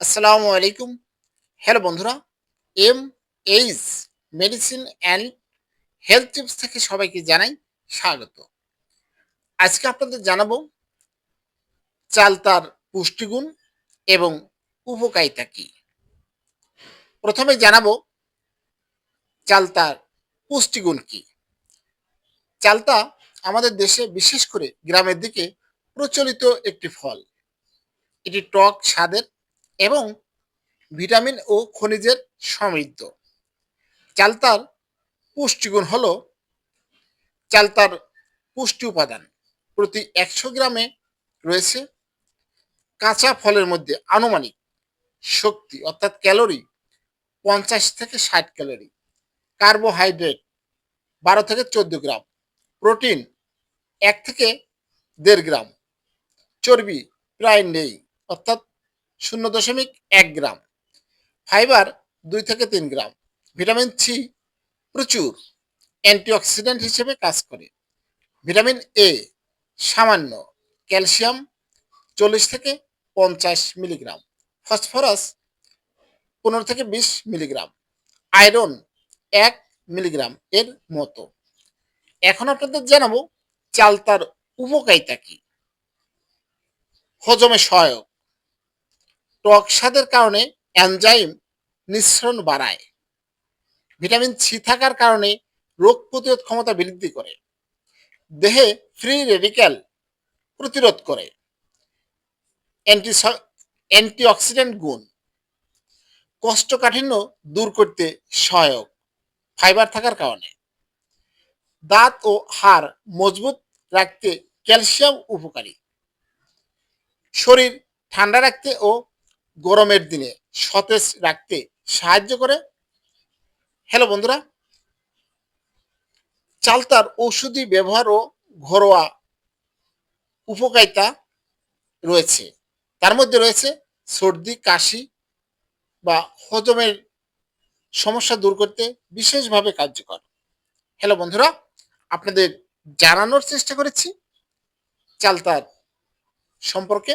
আসসালামু আলাইকুম। হ্যালো বন্ধুরা, M H medicine and health tips থেকে সবাইকে জানাই স্বাগত। আজকে আপনাদের জানাব চালতার পুষ্টিগুণ এবং উপকারিতা কী। প্রথমে জানাব চালতার পুষ্টিগুণ কী। চালতা আমাদের দেশে বিশেষ করে গ্রামের দিকে প্রচলিত একটি ফল। এটি টক স্বাদের এবং ভিটামিন ও খনিজের সমৃদ্ধ। চালতার পুষ্টিগুণ হল চালতার পুষ্টি উপাদান। প্রতি একশো গ্রামে রয়েছে কাঁচা ফলের মধ্যে আনুমানিক শক্তি, অর্থাৎ ক্যালোরি পঞ্চাশ থেকে ষাট ক্যালোরি। কার্বোহাইড্রেট বারো থেকে চোদ্দ গ্রাম। প্রোটিন এক থেকে দেড় গ্রাম। চর্বি প্রায় নেই, অর্থাৎ শূন্য দশমিক এক গ্রাম। ফাইবার দুই থেকে তিন গ্রাম। ভিটামিন সি প্রচুর। অ্যান্টিঅক্সিডেন্ট হিসেবে কাজ করে। ভিটামিন এ সামান্য। ক্যালসিয়াম চল্লিশ থেকে পঞ্চাশ মিলিগ্রাম। ফসফরাস পনেরো থেকে বিশ মিলিগ্রাম। আয়রন এক মিলিগ্রাম এর মতো। এখন আপনাদের জানাব চালতার উপকারিতা কি? হজমে সহায়ক। টক স্বাদের কারণে অ্যানজাইম নিঃসরণ বাড়ায়। ভিটামিন সি থাকার কারণে রোগ প্রতিরোধ ক্ষমতা বৃদ্ধি করে। দেহে ফ্রি রেডিক্যাল প্রতিরোধ করে। অ্যান্টি অ্যান্টিঅক্সিডেন্ট গুণ। কষ্টকাঠিন্য দূর করতে সহায়ক। ফাইবার থাকার কারণে। দাঁত ও হাড় মজবুত রাখতে ক্যালসিয়াম উপকারী। শরীর ঠান্ডা রাখতে ও গরমের দিনে সতেজ রাখতে সাহায্য করে। হ্যালো বন্ধুরা, চালতার ঔষধি ব্যবহার ও ঘরোয়া উপকারিতা রয়েছে। তার মধ্যে রয়েছে সর্দি, কাশি বা হজমের সমস্যা দূর করতে বিশেষভাবে কার্যকর। হ্যালো বন্ধুরা, আপনাদের জানানোর চেষ্টা করেছি চালতার সম্পর্কে।